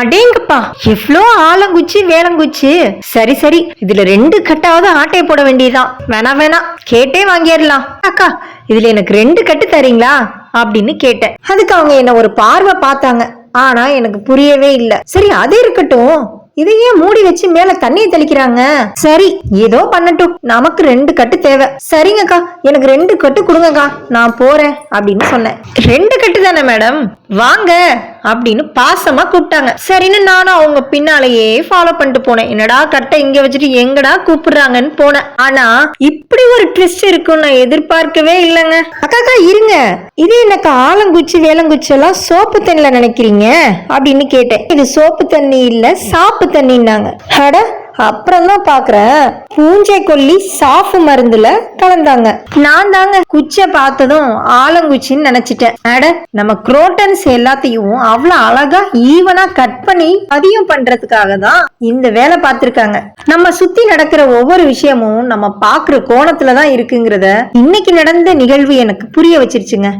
அடேங்கப்பா எவ்வளோ ஆலங்குச்சி வேலங்குச்சி. சரி சரி இதுல ரெண்டு கட்டாவது ஆட்டை போட வேண்டியதுதான் வேணா வேணா கேட்டே வாங்கிடலாம். அக்கா இதுல எனக்கு ரெண்டு கட்டு தரீங்களா? அப்படின்னு கேட்டேன். அதுக்கு அவங்க என்ன ஒரு பார்வை பார்த்தாங்க. ஆனா எனக்கு புரியவே இல்ல. சரி அது இருக்கட்டும். இதையே மூடி வச்சு மேல தண்ணியை தெளிக்கிறாங்க? சரி ஏதோ பண்ணட்டும். நமக்கு ரெண்டு கட்டு தேவை. சரிங்கக்கா எனக்கு ரெண்டு கட்டு கொடுங்கக்கா. நான் போறேன் அப்படின்னு சொன்னேன். ரெண்டு கட்டு தானே மேடம்? வாங்க அப்படின்னு பாசமா கூப்பிட்டாங்க. சரின்னு நானும் அவங்க பின்னாலேயே ஃபாலோ பண்ணிட்டு போனேன். என்னடா கரெக்டா இங்க வச்சுட்டு எங்கடா கூப்பிடுறாங்கன்னு போனேன். ஆனா இப்படி ஒரு ட்விஸ்ட் இருக்கும் நான் எதிர்பார்க்கவே இல்லைங்க. அக்கா அக்கா இருங்க. இது எனக்கு ஆலங்குச்சி வேலங்குச்சி எல்லாம் சோப்பு தண்ணில நினைக்கிறீங்க? அப்படின்னு கேட்டேன். இது சோப்பு தண்ணி இல்ல சாப்பு தண்ணின்னாங்க. அட அப்புறம் தான் பாக்குறேன். பூஞ்சை கொல்லி சாஃபு மருந்துல கலந்தாங்க. நான் தாங்க குச்சை பார்த்ததும் ஆலங்குச்சின்னு நினைச்சிட்டேன். அட நம்ம குரோட்டன்ஸ் எல்லாத்தையும் அவ்வளவு அழகா ஈவனா கட் பண்ணி பதியம் பண்றதுக்காக தான் இந்த வேலை பார்த்திருக்காங்க. நம்ம சுத்தி நடக்கிற ஒவ்வொரு விஷயமும் நம்ம பாக்குற கோணத்துல தான் இருக்குங்கிறத இன்னைக்கு நடந்த நிகழ்வு எனக்கு புரிய வச்சிருச்சுங்க.